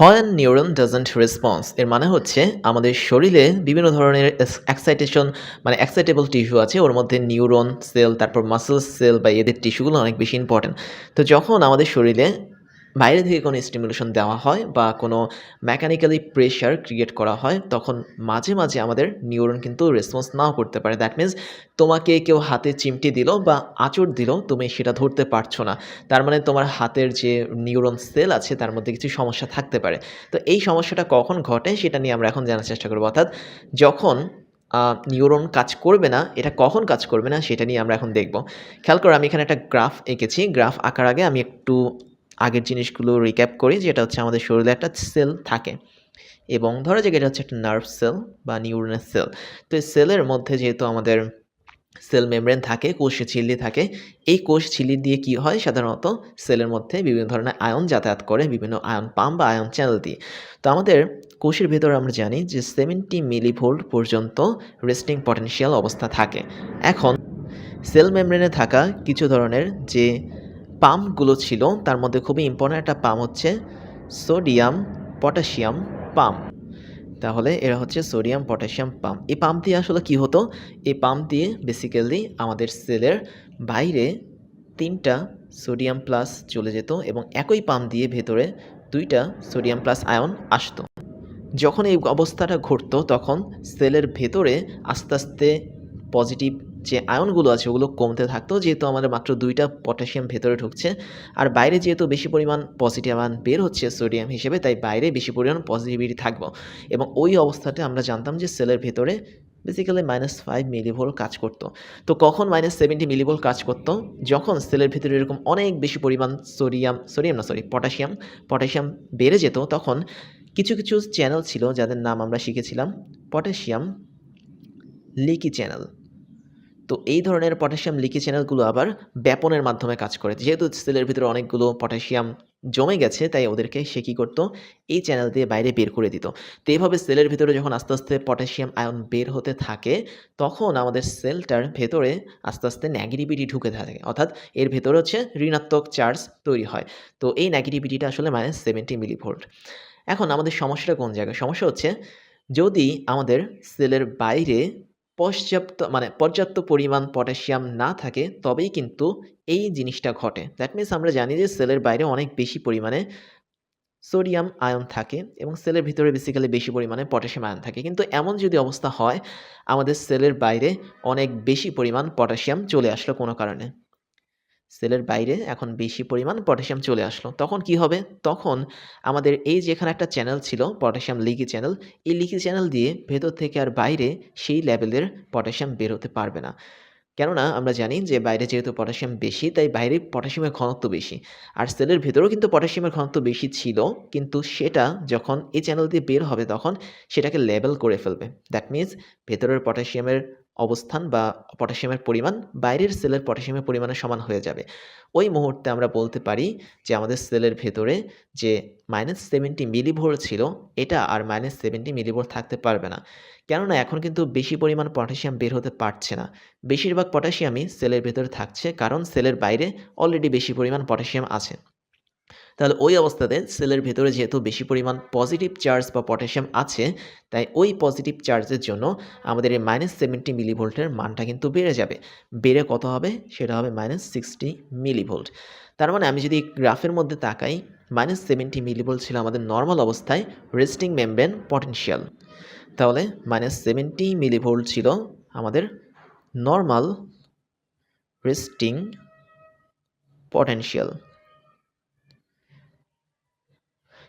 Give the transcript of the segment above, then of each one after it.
When neuron doesn't response এর মানে হচ্ছে আমাদের শরীরে বিভিন্ন ধরনের এক্সাইটেশন মানে এক্সাইটেবল টিস্যু আছে, ওর মধ্যে নিউরন সেল তারপর মাসেল সেল বা এদের টিস্যুগুলো অনেক বেশি ইম্পর্টেন্ট তো যখন আমাদের শরীরে বাইরে থেকে কোনো স্টিমুলেশন দেওয়া হয় বা কোনো মেকানিক্যালি প্রেশার ক্রিয়েট করা হয়, তখন মাঝে মাঝে আমাদের নিউরন কিন্তু রেসপন্স নাও করতে পারে। দ্যাট মিন্স তোমাকে কেউ হাতে চিমটি দিল বা আঁচড় দিল, তুমি সেটা ধরতে পারছ না। তার মানে তোমার হাতের যে নিউরন সেল আছে, তার মধ্যে কিছু সমস্যা থাকতে পারে। তো এই সমস্যাটা কখন ঘটে সেটা নিয়ে আমরা এখন জানার চেষ্টা করব। অর্থাৎ যখন নিউরন কাজ করবে না, এটা কখন কাজ করবে না, সেটা নিয়ে আমরা এখন দেখব। খেয়াল করো, আমি এখানে একটা গ্রাফ এঁকেছি। গ্রাফ আঁকার আগে আমি একটু আগের জিনিসগুলো রিক্যাপ করি, যেটা হচ্ছে আমাদের শরীরে একটা সেল থাকে। এবং ধরা যাক এটা হচ্ছে একটা নার্ভ সেল বা নিউরনের সেল তো এই সেলের মধ্যে যেহেতু আমাদের সেল মেমব্রেন থাকে, কোষে ঝিল্লি থাকে, এই কোষ ঝিল্লি দিয়ে কি হয়? সাধারণত সেলের মধ্যে বিভিন্ন ধরনের আয়ন যাতায়াত করে, বিভিন্ন আয়ন পাম্প বা আয়ন চ্যানেল দিয়ে। তো আমাদের কোষের ভেতরে আমরা জানি যে সেভেন্টি মিলিভোল্ট পর্যন্ত রেস্টিং পটেনশিয়াল অবস্থা থাকে। এখন সেল মেমব্রেনে থাকা কিছু ধরনের যে পাম্পগুলো ছিল, তার মধ্যে খুবই ইম্পর্ট্যান্ট একটা পাম্প হচ্ছে সোডিয়াম পটাশিয়াম পাম্প তাহলে এরা হচ্ছে সোডিয়াম পটাশিয়াম পাম্প এই পাম্প দিয়ে আসলে কি হতো? এই পাম্প দিয়ে বেসিক্যালি আমাদের সেলের বাইরে তিনটা সোডিয়াম প্লাস চলে যেত এবং একই পাম্প দিয়ে ভেতরে দুইটা সোডিয়াম প্লাস আয়ন আসতো। যখন এই অবস্থাটা ঘটতো, তখন সেলের ভেতরে আস্তে আস্তে পজিটিভ যে আয়নগুলো আছে ওগুলো কমতে থাকতো, যেহেতু আমাদের মাত্র দুইটা পটাশিয়াম ভেতরে ঢুকছে। আর বাইরে যেহেতু বেশি পরিমাণ পজিটিভ আয়ন বের হচ্ছে সোডিয়াম হিসেবে, তাই বাইরে বেশি পরিমাণ পজিটিভিটি থাকব। এবং ওই অবস্থাতে আমরা জানতাম যে সেলের ভেতরে বেসিক্যালি মাইনাস ফাইভ মিলিভোল কাজ করতো। তো কখন মাইনাস সেভেন্টি মিলিভোল কাজ করতো? যখন সেলের ভিতরে এরকম অনেক বেশি পরিমাণ সোডিয়াম সোডিয়াম না সরি পটাশিয়াম পটাশিয়াম বেড়ে যেত, তখন কিছু কিছু চ্যানেল ছিল যাদের নাম আমরা শিখেছিলাম পটাশিয়াম লিকি চ্যানেল তো এই ধরনের পটাশিয়াম লিকি চ্যানেলগুলো আবার ব্যাপনের মাধ্যমে কাজ করে। যেহেতু সেলের ভিতরে অনেকগুলো পটাশিয়াম জমে গেছে, তাই ওদেরকে সে কী করতো? এই চ্যানেল দিয়ে বাইরে বের করে দিত। তো এইভাবে সেলের ভিতরে যখন আস্তে আস্তে পটাশিয়াম আয়ন বের হতে থাকে, তখন আমাদের সেলটার ভেতরে আস্তে আস্তে নেগেটিভিটি ঢুকে থাকে। অর্থাৎ এর ভেতরে হচ্ছে ঋণাত্মক চার্জ তৈরি হয়। তো এই নেগেটিভিটিটা আসলে মাইনাস সেভেন্টি মিলিভোল্ট এখন আমাদের সমস্যাটা কোন জায়গায়? সমস্যা হচ্ছে যদি আমাদের সেলের বাইরে পর্যাপ্ত মানে পর্যাপ্ত পরিমাণ পটাশিয়াম না থাকে, তবেই কিন্তু এই জিনিসটা ঘটে। দ্যাট মিন্স আমরা জানি যে সেলের বাইরে অনেক বেশি পরিমাণে সোডিয়াম আয়ন থাকে এবং সেলের ভিতরে বেসিক্যালি বেশি পরিমাণে পটাশিয়াম আয়ন থাকে। কিন্তু এমন যদি অবস্থা হয়, আমাদের সেলের বাইরে অনেক বেশি পরিমাণ পটাশিয়াম চলে আসলো কোনো কারণে। সেলের বাইরে এখন বেশি পরিমাণ পটাশিয়াম চলে আসলো। তখন কি হবে? তখন আমাদের এই যে এখানে একটা চ্যানেল ছিল, পটাশিয়াম লিকি চ্যানেল এই লিকি চ্যানেল দিয়ে ভেতর থেকে আর বাইরে সেই লেভেলের পটাশিয়াম বের হতে পারবে না। কেননা আমরা জানি যে বাইরে যেহেতু পটাশিয়াম বেশি, তাই বাইরে পটাশিয়ামের ঘনত্ব বেশি। আর সেলের ভেতরেও কিন্তু পটাশিয়ামের ঘনত্ব বেশি ছিল, কিন্তু সেটা যখন এই চ্যানেল দিয়ে বের হবে তখন সেটাকে লেবেল করে ফেলবে। দ্যাট মিন্স ভেতরের পটাশিয়ামের অবস্থান বা পটাশিয়ামের পরিমাণ বাইরের সেলের পটাশিয়ামের পরিমাণের সমান হয়ে যাবে। ওই মুহূর্তে আমরা বলতে পারি যে আমাদের সেলের ভেতরে যে মাইনাস সেভেন্টি মিলিভোর ছিল, এটা আর মাইনাস সেভেন্টি মিলিভোর থাকতে পারবে না। কেননা এখন কিন্তু বেশি পরিমাণ পটাশিয়াম বের হতে পারছে না। বেশিরভাগ পটাশিয়ামই সেলের ভেতরে থাকছে, কারণ সেলের বাইরে অলরেডি বেশি পরিমাণ পটাশিয়াম আছে। তাহলে ওই অবস্থাতে সেলের ভেতরে যেহেতু বেশি পরিমাণ পজিটিভ চার্জ বা পটাশিয়াম আছে, তাই ওই পজিটিভ চার্জের জন্য আমাদের এই মাইনাস সেভেন্টি মিলিভোল্টের মানটা কিন্তু বেড়ে যাবে। বেড়ে কত হবে? সেটা হবে মাইনাস সিক্সটি মিলিভোল্ট তার মানে আমি যদি গ্রাফের মধ্যে তাকাই মাইনাস সেভেন্টি মিলিভোল্ট ছিল আমাদের নর্মাল অবস্থায় রেস্টিং মেমব্রেন পটেনশিয়াল তাহলে মাইনাস সেভেন্টি মিলিভোল্ট ছিল আমাদের নর্মাল রেস্টিং পটেনশিয়াল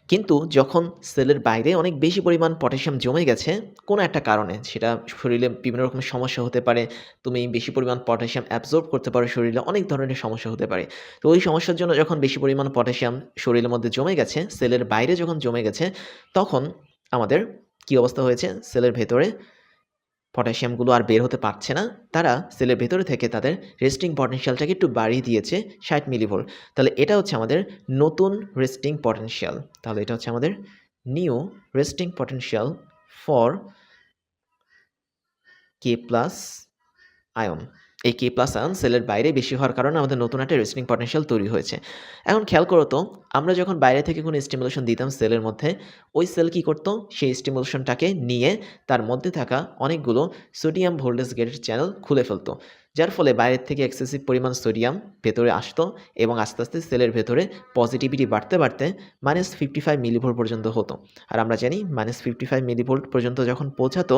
কিন্তু যখন সেলের বাইরে অনেক বেশি পরিমাণ পটাশিয়াম জমে গেছে, কোনো একটা কারণে, সেটা শরীরে বিভিন্ন রকমের সমস্যা হতে পারে, তুমি বেশি পরিমাণ পটাশিয়াম অ্যাবজর্ব করতে পারো শরীরে, অনেক ধরনের সমস্যা হতে পারে। তো ওই সমস্যার জন্য যখন বেশি পরিমাণ পটাশিয়াম শরীরের মধ্যে জমে গেছে, সেলের বাইরে যখন জমে গেছে, তখন আমাদের কি অবস্থা হয়েছে? সেলের ভেতরে পটাশিয়ামগুলো আর বের হতে পারছে না। তারা সেলের ভেতরে থেকে তাদের রেস্টিং পটেনশিয়ালটাকে একটু বাড়িয়ে দিয়েছে ষাট মিলিভোল্ট তাহলে এটা হচ্ছে আমাদের নতুন রেস্টিং পটেনশিয়াল তাহলে এটা হচ্ছে আমাদের new resting potential for K plus ion এই কে প্লাস আয়ন সেলের বাইরে বেশি হওয়ার কারণে আমাদের নতুন একটা রেস্টিং পটেনশিয়াল তৈরি হয়েছে। এখন খেয়াল করো তো, আমরা যখন বাইরে থেকে কোনো স্টিমুলেশন দিতাম সেলের মধ্যে, ওই সেল কী করতো? সেই স্টিমুলেশনটাকে নিয়ে তার মধ্যে থাকা অনেকগুলো সোডিয়াম ভোল্টেজ গেটের চ্যানেল খুলে ফেলতো, যার ফলে বাইরের থেকে এক্সেসিভ পরিমাণ সোডিয়াম ভেতরে আসতো এবং আস্তে আস্তে সেলের ভেতরে পজিটিভিটি বাড়তে বাড়তে মাইনাস ফিফটি ফাইভ মিলিভোল্ট পর্যন্ত হতো। আর আমরা জানি মাইনাস ফিফটি ফাইভ মিলিভোল্ট পর্যন্ত যখন পৌঁছাতো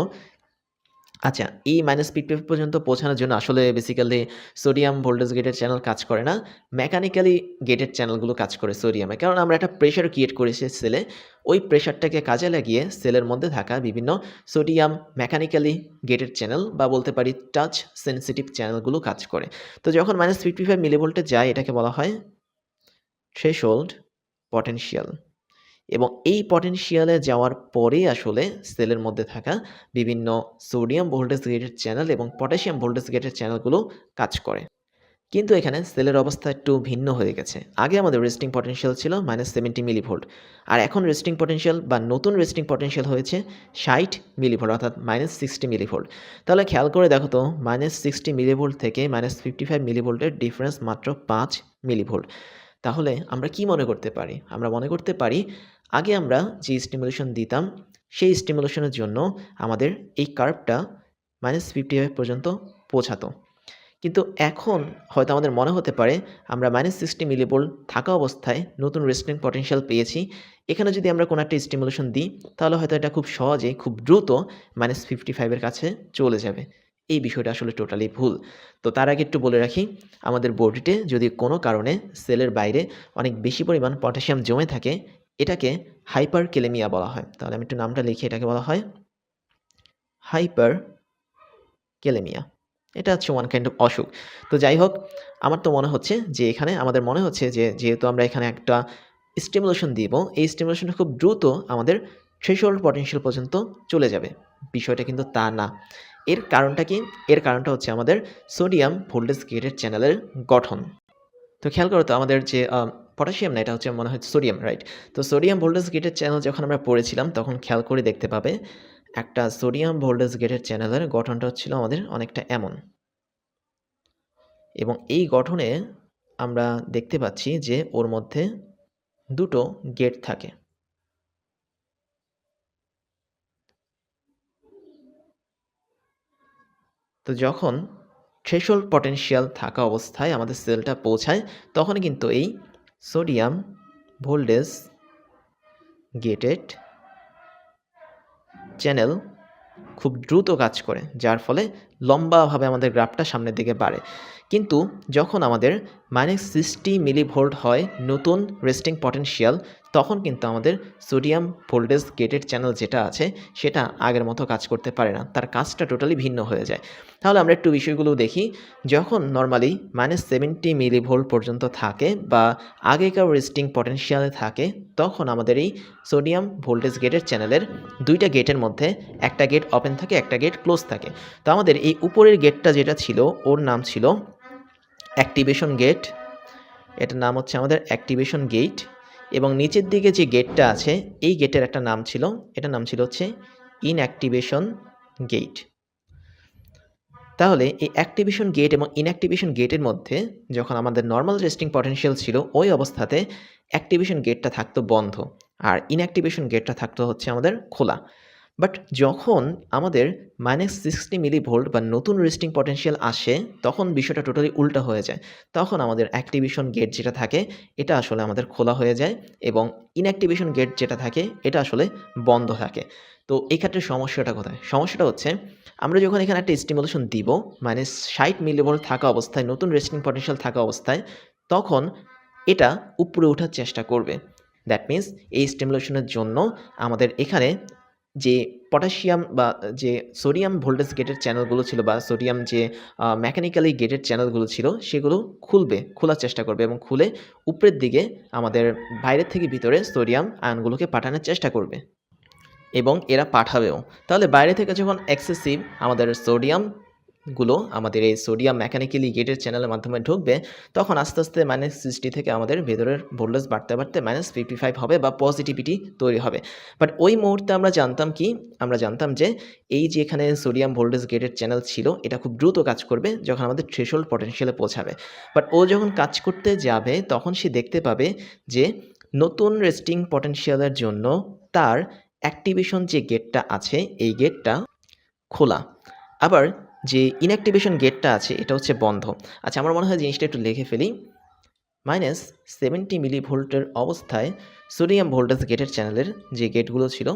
আচ্ছা এই মাইনাস ফিফটি পর্যন্ত পৌঁছানোর জন্য আসলে বেসিক্যালি সোডিয়াম ভোল্টেজ গেটের চ্যানেল কাজ করে না। মেকানিক্যালি গেটের চ্যানেলগুলো কাজ করে সোডিয়ামে কারণ আমরা একটা প্রেশার ক্রিয়েট করেছি সেলে ওই প্রেশারটাকে কাজে লাগিয়ে সেলের মধ্যে থাকা বিভিন্ন সোডিয়াম মেকানিক্যালি গেটের চ্যানেল বা বলতে পারি টাচ সেন্সিটিভ চ্যানেলগুলো কাজ করে। তো যখন মাইনাস ফিফটি ফাইভ মিলিভোল্টে যায়, এটাকে বলা হয় থ্রেশোল্ড পটেনশিয়াল এবং এই পটেনশিয়ালে যাওয়ার পরেই আসলে সেলের মধ্যে থাকা বিভিন্ন সোডিয়াম ভোল্টেজ গেটের চ্যানেল এবং পটাশিয়াম ভোল্টেজ গেটের চ্যানেলগুলো কাজ করে। কিন্তু এখানে সেলের অবস্থা একটু ভিন্ন হয়ে গেছে। আগে আমাদের রেস্টিং পটেনশিয়াল ছিল মাইনাস সেভেন্টি মিলিভোল্ট আর এখন রেস্টিং পটেনশিয়াল বা নতুন রেস্টিং পটেনশিয়াল হয়েছে ষাট মিলিভোল্ট অর্থাৎ মাইনাস সিক্সটি মিলিভোল্ট তাহলে খেয়াল করে দেখো তো মাইনাস সিক্সটি মিলিভোল্ট থেকে মাইনাস ফিফটি ফাইভ মিলিভোল্টের ডিফারেন্স মাত্র পাঁচ মিলিভোল্ট তাহলে আমরা কি মনে করতে পারি? আমরা মনে করতে পারি আগে আমরা যে স্টিমুলেশন দিতাম, সেই স্টিমুলেশনের জন্য আমাদের এই কার্ভটা মাইনাস ফিফটি ফাইভ পর্যন্ত পৌঁছাতো। কিন্তু এখন হয়তো আমাদের মনে হতে পারে আমরা মাইনাস সিক্সটি মিলিভোল্ট থাকা অবস্থায় নতুন রেস্টিং পটেনশিয়াল পেয়েছি। এখানে যদি আমরা কোনো একটা স্টিমুলেশন দিই, তাহলে হয়তো এটা খুব সহজে, খুব দ্রুত মাইনাস ফিফটি ফাইভের কাছে চলে যাবে। এই বিষয়টা আসলে টোটালি ভুল। তো তার আগে একটু বলে রাখি, আমাদের বডিতে যদি কোনো কারণে সেলের বাইরে অনেক বেশি পরিমাণ পটাশিয়াম জমে থাকে এটাকে হাইপার কেলেমিয়া বলা হয়। তাহলে আমি একটু নামটা লিখি, এটাকে বলা হয় হাইপার কেলেমিয়া এটা হচ্ছে ওয়ান কাইন্ড অফ অসুখ। তো যাই হোক, আমার তো মনে হচ্ছে যে এখানে, আমাদের মনে হচ্ছে যে যেহেতু আমরা এখানে একটা স্টিমুলেশন দিব, এই স্টিমুলেশনটা খুব দ্রুত আমাদের থ্রেশোল্ড পটেনশিয়াল পর্যন্ত চলে যাবে। বিষয়টা কিন্তু তা না। এর কারণটা কি? এর কারণটা হচ্ছে আমাদের সোডিয়াম ভোল্টেজ গেটের চ্যানেলের গঠন। তো খেয়াল করো তো আমাদের যে পটাশিয়াম না, এটা হচ্ছে মনে হয় সোডিয়াম রাইট তো সোডিয়াম ভোল্টেজ গেটের চ্যানেল যখন আমরা পড়েছিলাম, তখন খেয়াল করে দেখতে পাবে, একটা সোডিয়াম ভোল্টেজ গেটের চ্যানেলের গঠনটা হচ্ছিল আমাদের অনেকটা এমন। এবং এই গঠনে আমরা দেখতে পাচ্ছি যে ওর মধ্যে দুটো গেট থাকে। তো যখন থ্রেশোল্ড পটেনশিয়াল থাকা অবস্থায় আমাদের সেলটা পৌঁছায় তখন কিন্তু এই সোডিয়াম ভোল্টেজ গেটেড চ্যানেল খুব দ্রুত কাজ করে, যার ফলে লম্বাভাবে আমাদের গ্রাফটা সামনের দিকে বাড়ে। কিন্তু যখন আমাদের মাইনাস সিক্সটি মিলিভোল্ট হয় নতুন রেস্টিং পটেনশিয়াল, তখন কিন্তু আমাদের সোডিয়াম ভোল্টেজ গেটেড চ্যানেল যেটা আছে, সেটা আগের মতো কাজ করতে পারে না। তার কাজটা টোটালি ভিন্ন হয়ে যায়। তাহলে আমরা একটু বিষয়গুলো দেখি। যখন নর্মালি মাইনাস সেভেন্টি মিলিভোল্ট পর্যন্ত থাকে বা আগেকার রেস্টিং পটেনশিয়ালে থাকে, তখন আমাদের এই সোডিয়াম ভোল্টেজ গেটের চ্যানেলের দুইটা গেটের মধ্যে একটা গেট ওপেন থাকে, একটা গেট ক্লোজ থাকে। তো আমাদের এই উপরের গেটটা যেটা ছিল, ওর নাম ছিল অ্যাক্টিভেশন গেট, এটার নাম হচ্ছে আমাদের অ্যাক্টিভেশন গেট, এবং নিচের দিকে যে গেটটা আছে, এই গেটের একটা নাম ছিল, এটার নাম ছিল হচ্ছে ইনঅ্যাক্টিভেশন গেট তাহলে এই অ্যাক্টিভেশন গেট এবং ইনঅ্যাক্টিভেশন গেটের মধ্যে যখন আমাদের নর্মাল রেস্টিং পটেনশিয়াল ছিল, ওই অবস্থাতে অ্যাক্টিভেশন গেটটা থাকতো বন্ধ, আর ইনঅ্যাক্টিভেশন গেটটা থাকতো হচ্ছে আমাদের খোলা। বাট যখন আমাদের মাইনাস সিক্সটি মিলি ভোল্ট বা নতুন রেস্টিং পটেনশিয়াল আসে, তখন বিষয়টা টোটালি উল্টা হয়ে যায়। তখন আমাদের অ্যাক্টিভেশন গেট যেটা থাকে, এটা আসলে আমাদের খোলা হয়ে যায় এবং ইনঅ্যাক্টিভেশন গেট যেটা থাকে, এটা আসলে বন্ধ থাকে। তো এই ক্ষেত্রে সমস্যাটা কোথায়? সমস্যাটা হচ্ছে, আমরা যখন এখানে একটা স্টিমুলেশন দিব মানে ষাট মিলিভোল্ট থাকা অবস্থায়, নতুন রেস্টিং পটেনশিয়াল থাকা অবস্থায়, তখন এটা উপরে ওঠার চেষ্টা করবে। দ্যাট মিন্স এই স্টিমুলেশনের জন্য আমাদের এখানে যে পটাশিয়াম বা, যে সোডিয়াম ভোল্টেজ গেটের চ্যানেলগুলো ছিল বা, সোডিয়াম যে মেকানিক্যালি গেটের চ্যানেলগুলো ছিল, সেগুলো খুলবে, খোলার চেষ্টা করবে এবং খুলে উপরের দিকে আমাদের বাইরের থেকে ভিতরে সোডিয়াম আয়নগুলোকে পাঠানোর চেষ্টা করবে। এবং এরা পাঠাবেও। তাহলে বাইরে থেকে যখন এক্সেসিভ আমাদের সোডিয়াম গুলো আমাদের এই সোডিয়াম মেকানিক্যালি গেটের চ্যানেলের মাধ্যমে ঢুকবে, তখন আস্তে আস্তে মাইনাস সিক্সটি থেকে আমাদের ভেতরের ভোল্টেজ বাড়তে বাড়তে মাইনাস ফিফটি ফাইভ হবে বা পজিটিভিটি তৈরি হবে। বাট ওই মুহূর্তে আমরা জানতাম কি? আমরা জানতাম যে এই যে এখানে সোডিয়াম ভোল্টেজ গেটের চ্যানেল ছিল, এটা খুব দ্রুত কাজ করবে যখন আমাদের থ্রেশোল্ড পটেনশিয়ালে পৌঁছাবে। বাট ও যখন কাজ করতে যাবে, তখন সে দেখতে পাবে যে নতুন রেস্টিং পটেনশিয়ালের জন্য তার অ্যাক্টিভেশন যে গেটটা আছে, এই গেটটা খোলা। আবার যে ইনঅ্যাক্টিভেশন গেটটা আছে, এটা হচ্ছে বন্ধ। আচ্ছা আমার মনে হয় জিনিসটা একটু লিখে ফেলি। মাইনাস সেভেন্টি মিলি ভোল্টের অবস্থায় সোডিয়াম ভোল্টেজ গেটের চ্যানেলের যে গেটগুলো ছিল,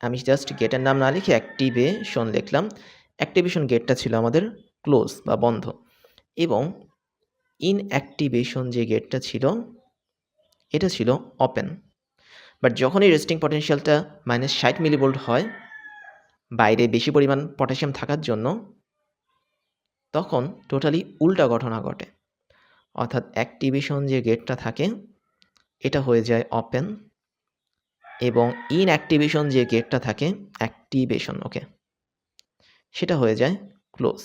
আমি জাস্ট গেটের নাম না লিখে অ্যাক্টিভেশন লিখলাম। অ্যাক্টিভেশন গেটটা ছিল আমাদের ক্লোজ বা বন্ধ। এবং ইনঅ্যাক্টিভেশন যে গেটটা ছিল, এটা ছিল ওপেন বাট যখনই রেস্টিং পটেনশিয়ালটা মাইনাস ষাট মিলিভোল্ট হয় বাইরে বেশি পরিমাণ পটাশিয়াম থাকার জন্য তখন টোটালি উল্টা ঘটনা ঘটে। অর্থাৎ অ্যাক্টিভেশন যে গেটটা থাকে, এটা হয়ে যায় ওপেন এবং ইনঅ্যাক্টিভেশন যে গেটটা থাকে অ্যাক্টিভেশন ওকে সেটা হয়ে যায় ক্লোজ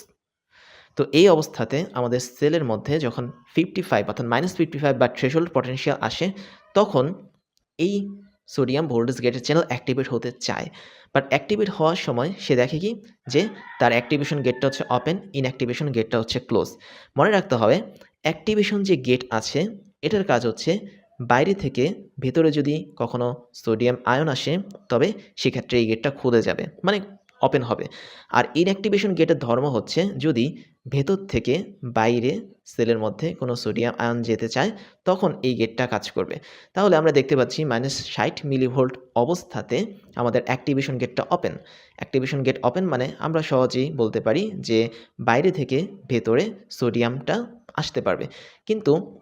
তো এই অবস্থাতে আমাদের সেলের মধ্যে যখন ফিফটি ফাইভ অর্থাৎ মাইনাস ফিফটি ফাইভ বা থ্রেশোল্ড পটেনশিয়াল আসে, তখন এই সোডিয়াম ভোল্টেজ গেটের চ্যানেল অ্যাক্টিভেট হতে চায়। বাট অ্যাক্টিভেট হওয়ার সময় সে দেখে কি? যে তার অ্যাক্টিভেশন গেটটা হচ্ছে ওপেন ইনঅ্যাক্টিভেশন গেটটা হচ্ছে ক্লোজ মনে রাখতে হবে অ্যাক্টিভেশন যে গেট আছে, এটার কাজ হচ্ছে বাইরে থেকে ভেতরে যদি কখনো সোডিয়াম আয়ন আসে, তবে সেক্ষেত্রে এই গেটটা খুলে যাবে। মানে ওপেন হবে। আর ইনঅ্যাক্টিভেশন গেটের ধর্ম হচ্ছে যদি ভেতর থেকে বাইরে সেলের মধ্যে কোনো সোডিয়াম আয়ন যেতে চায়, তখন এই গেটটা কাজ করবে। তাহলে আমরা দেখতে পাচ্ছি মাইনাস ষাট মিলিভোল্ট অবস্থাতে আমাদের অ্যাক্টিভেশন গেটটা ওপেন অ্যাক্টিভেশন গেট ওপেন মানে আমরা সহজেই বলতে পারি যে বাইরে থেকে ভেতরে সোডিয়ামটা আসতে পারবে। কিন্তু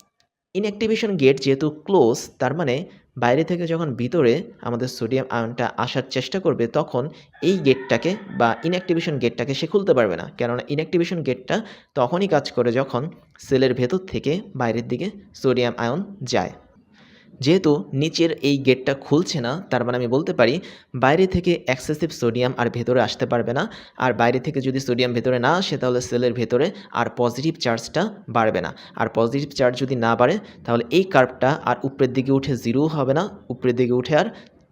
ইনঅ্যাক্টিভেশন গেট যেহেতু ক্লোজ তার মানে বাইরে থেকে যখন ভিতরে আমাদের সোডিয়াম আয়নটা আসার চেষ্টা করবে, তখন এই গেটটাকে বা ইনঅ্যাক্টিভেশন গেটটাকে সে খুলতে পারবে না। কেননা ইনঅ্যাক্টিভেশন গেটটা তখনই কাজ করে যখন সেলের ভেতর থেকে বাইরের দিকে সোডিয়াম আয়ন যায়। যেহেতু নিচের এই গেটটা খুলছে না, তার মানে আমি বলতে পারি বাইরে থেকে এক্সেসিভ সোডিয়াম আর ভেতরে আসতে পারবে না। আর বাইরে থেকে যদি সোডিয়াম ভেতরে না আসে, তাহলে সেলের ভেতরে আর পজিটিভ চার্জটা বাড়বে না। আর পজিটিভ চার্জ যদি না বাড়ে, তাহলে এই কার্ভটা আর উপরের দিকে উঠে জিরোও হবে না, উপরের দিকে উঠে আর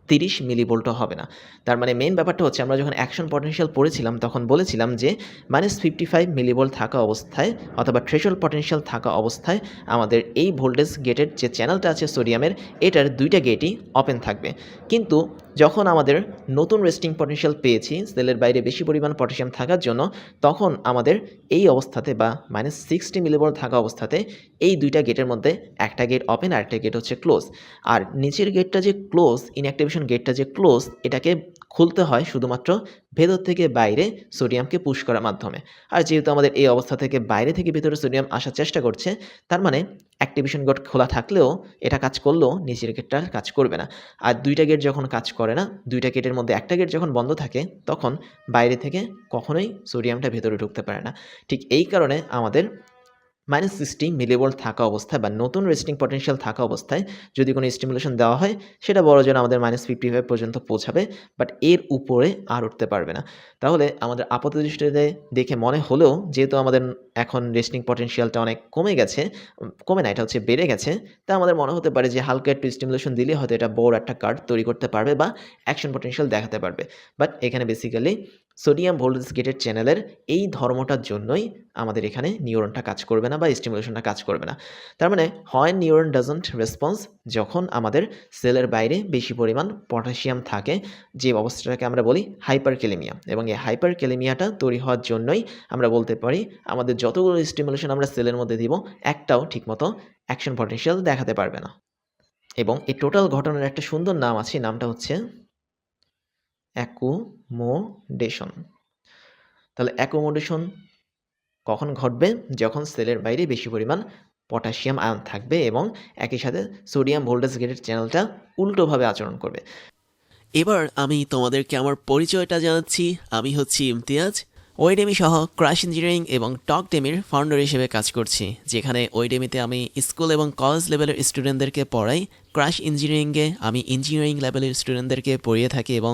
তিরিশ মিলিভোল্টও হবে না। তার মানে মেন ব্যাপারটা হচ্ছে আমরা যখন অ্যাকশন পটেনশিয়াল পড়েছিলাম, তখন বলেছিলাম যে মাইনাস ফিফটি ফাইভ মিলিভোল্ট থাকা অবস্থায় অথবা থ্রেশল পটেনশিয়াল থাকা অবস্থায় আমাদের এই ভোল্টেজ গেটের যে চ্যানেলটা আছে সোডিয়ামের এটার দুইটা গেটই ওপেন থাকবে। কিন্তু যখন আমাদের নতুন রেস্টিং পটেনশিয়াল পেয়েছি, সেলের বাইরে বেশি পরিমাণ পটাশিয়াম থাকার জন্য, তখন আমাদের এই অবস্থাতে বা মাইনাস সিক্সটি মিলিবল থাকা অবস্থাতে এই দুইটা গেটের মধ্যে একটা গেট ওপেন আর একটা গেট হচ্ছে ক্লোজ আর নিচের গেটটা যে ক্লোজ ইনঅ্যাক্টিভেশন গেটটা যে ক্লোজ এটাকে খুলতে হয় শুধুমাত্র ভেতর থেকে বাইরে সোডিয়ামকে পুশ করার মাধ্যমে। আর যেহেতু আমাদের এই অবস্থা থেকে বাইরে থেকে ভেতরে সোডিয়াম আসার চেষ্টা করছে, তার মানে অ্যাক্টিভেশন গেট খোলা থাকলেও এটা কাজ করলেও নিচের গেটটা কাজ করবে না। আর দুইটা গেট যখন কাজ করে না, দুইটা গেটের মধ্যে একটা গেট যখন বন্ধ থাকে, তখন বাইরে থেকে কখনোই সোডিয়ামটা ভেতরে ঢুকতে পারে না। ঠিক এই কারণে আমাদের মাইনাস সিক্সটি মিলিভোল্ট থাকা অবস্থায় বা নতুন রেস্টিং পটেনশিয়াল থাকা অবস্থায় যদি কোনো স্টিমুলেশন দেওয়া হয়, সেটা বড় যেন আমাদের মাইনাস ফিফটি ফাইভ পর্যন্ত পৌঁছাবে বাট এর উপরে আর উঠতে পারবে না। তাহলে আমাদের আপাত দৃষ্টিতে দেখে মনে হলেও যেহেতু আমাদের এখন রেস্টিং পটেনশিয়ালটা অনেক কমে গেছে কমে না, এটা হচ্ছে বেড়ে গেছে, তা আমাদের মনে হতে পারে যে হালকা একটু স্টিমুলেশন দিলে হয়তো এটা বড় একটা কার্ড তৈরি করতে পারবে বা অ্যাকশন পটেনশিয়াল দেখাতে পারবে। বাট এখানে বেসিক্যালি সোডিয়াম ভোল্টেজ গেটের চ্যানেলের এই ধর্মটার জন্যই আমাদের এখানে নিউরনটা কাজ করবে না বা স্টিমুলেশনটা কাজ করবে না। তার মানে হয় নিউরন ডাজন্ট রেসপন্স যখন আমাদের সেলের বাইরে বেশি পরিমাণ পটাশিয়াম থাকে, যে অবস্থাটাকে আমরা বলি হাইপার কেলেমিয়া এবং এই হাইপার কেলেমিয়াটা তৈরি হওয়ার জন্যই আমরা বলতে পারি আমাদের যতগুলো স্টিমুলেশন আমরা সেলের মধ্যে দিব, একটাও ঠিকমতো অ্যাকশন পটেনশিয়াল দেখাতে পারবে না। এবং এই টোটাল ঘটনার একটা সুন্দর নাম আছে নামটা হচ্ছে অ্যাকোমোডেশন তাহলে অ্যাকোমোডেশন কখন ঘটবে? যখন সেলের বাইরে বেশি পরিমাণ পটাশিয়াম আয়ন থাকবে এবং একই সাথে সোডিয়াম ভোল্টেজ গেটের চ্যানেলটা উল্টোভাবে আচরণ করবে। এবার আমি তোমাদেরকে আমার পরিচয়টা জানাচ্ছি। আমি হচ্ছি ইমতিয়াজ। ওয়েডেমি সহ ক্রাশ ইঞ্জিনিয়ারিং এবং টক ডেমির ফাউন্ডার হিসেবে কাজ করছি, যেখানে ওয়েডেমিতে আমি স্কুল এবং কলেজ লেভেলের স্টুডেন্টদেরকে পড়াই। ক্রাশ ইঞ্জিনিয়ারিংয়ে আমি ইঞ্জিনিয়ারিং লেভেলের স্টুডেন্টদেরকে পড়িয়ে থাকি এবং